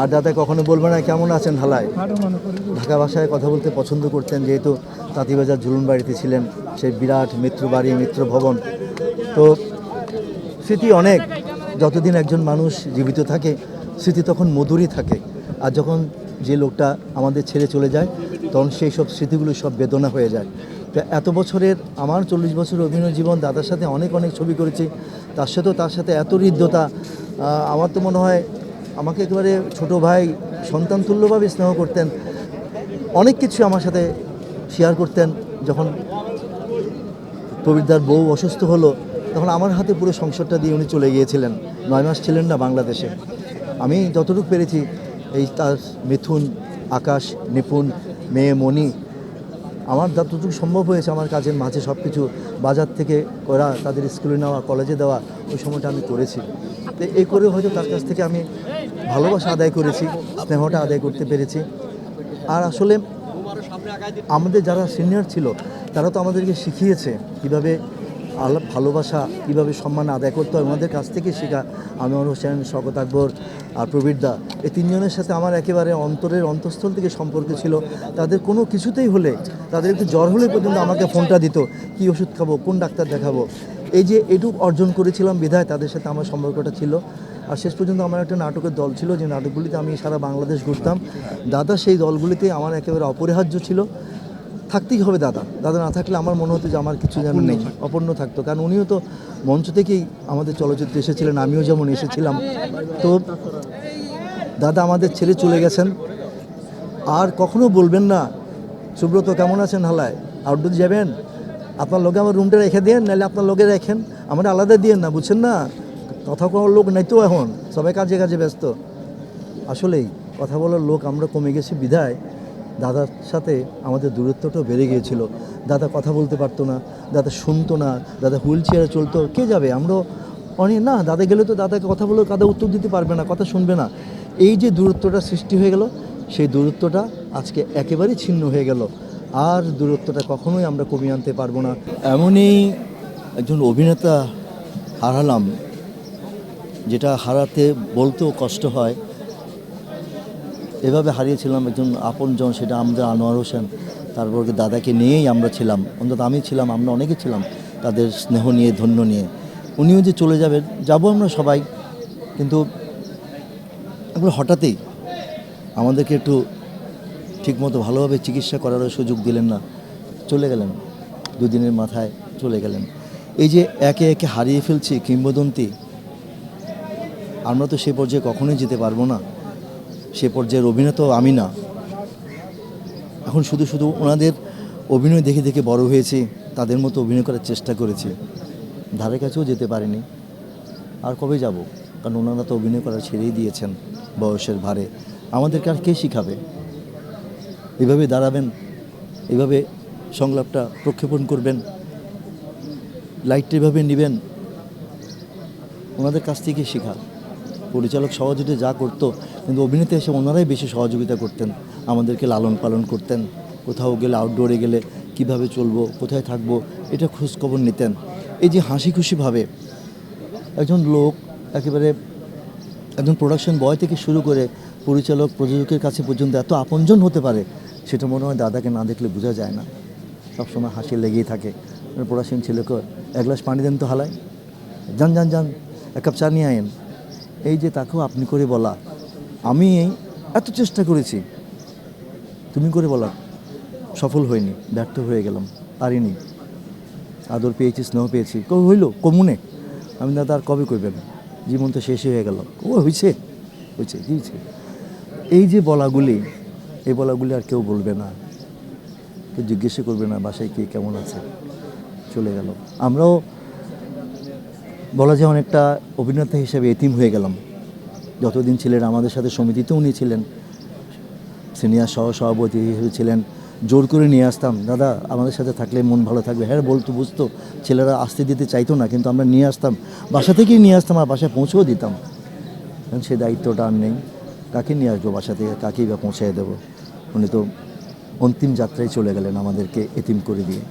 আর দাদা কখনো বলবে না, কেমন আছেন ঢালায়? ঢাকা ভাষায় কথা বলতে পছন্দ করতেন, যেহেতু তাঁতিবাজার ঝুলুন বাড়িতে ছিলেন, সেই বিরাট মিত্র বাড়ি, মিত্র ভবন। তো স্মৃতি অনেক। যতদিন একজন মানুষ জীবিত থাকে, স্মৃতি তখন মধুরই থাকে। আর যখন যে লোকটা আমাদের ছেড়ে চলে যায়, তখন সেই সব স্মৃতিগুলো সব বেদনা হয়ে যায়। তো এত বছরের আমার চল্লিশ বছর অভিনয় জীবন দাদার সাথে অনেক অনেক ছবি করেছি। তার সাথেও তার সাথে এত হৃদ্যতা। আমার তো মনে হয় আমাকে একেবারে ছোট ভাই, সন্তান তুল্যভাবে স্নেহ করতেন। অনেক কিছু আমার সাথে শেয়ার করতেন। যখন প্রবীরদার বউ অসুস্থ হলো, তখন আমার হাতে পুরো সংসারটা দিয়ে উনি চলে গিয়েছিলেন। নয় মাস ছিলেন না বাংলাদেশে। আমি যতটুকু পেরেছি, এই তার মিথুন, আকাশ, নিপুণ, মেয়ে, মণি, আমার যতটুকু সম্ভব হয়েছে, আমার কাজের মাঝে সব কিছু বাজার থেকে করা, তাদের স্কুলে নেওয়া, কলেজে দেওয়া, ওই সময়টা আমি করেছি। এই করে হয়তো তার কাছ থেকে আমি ভালোবাসা আদায় করেছি, স্নেহটা আদায় করতে পেরেছি। আর আসলে আমাদের যারা সিনিয়র ছিল, তারা তো আমাদেরকে শিখিয়েছে কীভাবে আল্লাহ ভালোবাসা, কীভাবে সম্মান আদায় করতে হয়। ওনাদের কাছ থেকে শেখা। আনোয়ার হোসেন শকত আকবর আর প্রবীরদা এই তিনজনের সাথে আমার একেবারে অন্তরের অন্তঃস্থল থেকে সম্পর্ক ছিল। তাদের কোনো কিছুতেই হলে তাদের একটু জ্বর হলে পর্যন্ত আমাকে ফোনটা দিত, কী ওষুধ খাব? কোন ডাক্তার দেখাবো? এই যে এটুকু অর্জন করেছিলাম বিধায় তাদের সাথে আমার সম্পর্কটা ছিল। আর শেষ পর্যন্ত আমার একটা নাটকের দল ছিল যে নাটকগুলিতে আমি সারা বাংলাদেশ ঘুরতাম। দাদা সেই দলগুলিতে আমার একেবারে অপরিহার্য ছিল। থাকতেই হবে দাদা। দাদা না থাকলে আমার মনে হতো যে আমার কিছু যেন নেই অপূর্ণ থাকতো। কারণ উনিও তো মঞ্চ থেকেই আমাদের চলচ্চিত্রে এসেছিলেন আমিও যেমন এসেছিলাম। তো দাদা আমাদের ছেড়ে চলে গেছেন। আর কখনো বলবেন না সুব্রত কেমন আছেন হালায়? আউটডোর যাবেন? আপনার লোকে আমার রুমটা রেখে দেন নাহলে আপনার লোকে রেখেন আমরা আলাদা দিয়েন না, বুঝছেন না? কথা কোনো লোক নাই তো এখন, সবাই কাজে কাজে ব্যস্ত। আসলেই, কথা বলার লোক আমরা কমে গেছি বিধায়। দাদার সাথে আমাদের দূরত্বটাও বেড়ে গিয়েছিল। দাদা কথা বলতে পারতো না, দাদা শুনতো না, দাদা হুইল চেয়ারে চলতো। কে যাবে? আমরা অনেক না, দাদা গেলে তো দাদাকে কথা বলে দাদা উত্তর দিতে পারবে না, কথা শুনবে না। এই যে দূরত্বটা সৃষ্টি হয়ে গেল, সেই দূরত্বটা আজকে একেবারেই ছিন্ন হয়ে গেল। আর দূরত্বটা কখনোই আমরা কমিয়ে আনতে পারব না। এমনই একজন অভিনেতা হারালাম, যেটা হারাতে বলতেও কষ্ট হয়। এভাবে হারিয়েছিলাম একজন আপনজন, সেটা আমাদের আনোয়ার হোসেন। তারপর দাদাকে নিয়েই আমরা ছিলাম। অন্তত আমি ছিলাম, আমরা অনেকে ছিলাম তাদের স্নেহ নিয়ে, ধন্য নিয়ে। উনিও যে চলে যাবেন, যাব আমরা সবাই। কিন্তু একবার হঠাৎই আমাদেরকে একটু ঠিকমতো ভালোভাবে চিকিৎসা করারও সুযোগ দিলেন না। চলে গেলেন। দুদিনের মাথায় চলে গেলেন। এই যে একে একে হারিয়ে ফেলছি কিংবদন্তি, আমরা তো সে পর্যায়ে কখনোই যেতে পারব না। সে পর্যায়ের অভিনেতা আমি না। এখন শুধু শুধু ওনাদের অভিনয় দেখে দেখে বড় হয়েছি, তাদের মতো অভিনয় করার চেষ্টা করেছি। ধারে কাছেও যেতে পারিনি। আর কবে যাব? কারণ ওনারা তো অভিনয় করা ছেড়েই দিয়েছেন বয়সের ভারে। আমাদেরকে আর কে শিখাবে? এভাবে দাঁড়াবেন, এভাবে সংলাপটা প্রক্ষেপণ করবেন, লাইটটা এভাবে নেবেন, ওনাদের কাছ থেকে শেখা। পরিচালক সহযোগিতা যা করতো, কিন্তু অভিনেতা এসে ওনারাই বেশি সহযোগিতা করতেন, আমাদেরকে লালন পালন করতেন, কোথাও গেলে আউটডোরে গেলে কীভাবে চলবো, কোথায় থাকব, এটা খোঁজখবর নিতেন। এই যে হাসি খুশিভাবে একজন লোক একেবারে একজন প্রোডাকশন বয় থেকে শুরু করে পরিচালক, প্রযোজকের কাছে পর্যন্ত এত আপনজন হতে পারে, সেটা মনে হয় দাদাকে না দেখলে বোঝা যায় না। সবসময় হাসি লেগেই থাকে। প্রোডাকশন ছেলেকে এক গ্লাস পানি দেন তো হালায়। যান যান যান, এক কাপ চা নিয়ে আয়েন। এই যে তাকেও আপনি করে বলা, আমি এত চেষ্টা করেছি। তুমি করে বলা, সফল হয়নি, ব্যর্থ হয়ে গেলাম পারিনি আদর পেয়েছি, স্নেহ পেয়েছি। কবে হইল, কমুনে? আমি দাদা আর কবে করবেন জীবন তো শেষই হয়ে গেল। ও হয়েছে হয়েছে হয়েছে এই যে বলাগুলি, এই বলাগুলি আর কেউ বলবে না। কেউ জিজ্ঞেসই করবে না, বাসায় কে কেমন আছে? চলে গেল। আমরাও বলা যায় অনেকটা অভিনেতা হিসেবে এতিম হয়ে গেলাম। যতদিন ছিলেন আমাদের সাথে সমিতিতেও উনি ছিলেন। সিনিয়র সহ সভাপতি হিসেবে ছিলেন। জোর করে নিয়ে আসতাম, দাদা, আমাদের সাথে থাকলে মন ভালো থাকবে। হ্যাঁ বলতো বুঝতো। ছেলেরা আসতে দিতে চাইতো না, কিন্তু আমরা নিয়ে আসতাম। বাসা থেকেই নিয়ে আসতাম আর বাসায় পৌঁছেও দিতাম। কারণ সে দায়িত্বটা আর নেই। কাকে নিয়ে আসব বাসা থেকে? কাকেই বা পৌঁছায় দেবো? উনি তো অন্তিম যাত্রায় চলে গেলেন আমাদেরকে এতিম করে দিয়ে।